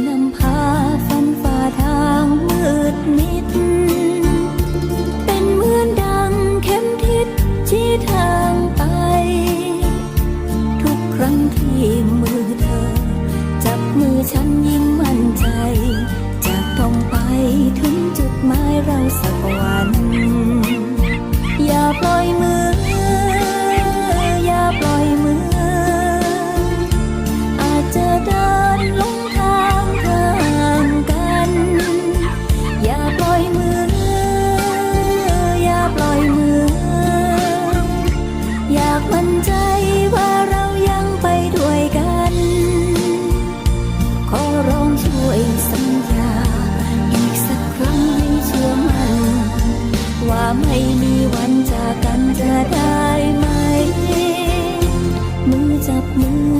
อนำพาฟันฝ่าทางมืดมิด เป็นเหมือนดังเข็มทิศชี้ทางไป ทุกครั้งที่มือเธอ จับมือฉันยิ่งมั่นใจจะต้องไปถึงจุดหมายเราสักวัน อย่าปล่อยมือ ไม่มีวันจากกันจะได้ไหมมือจับมือ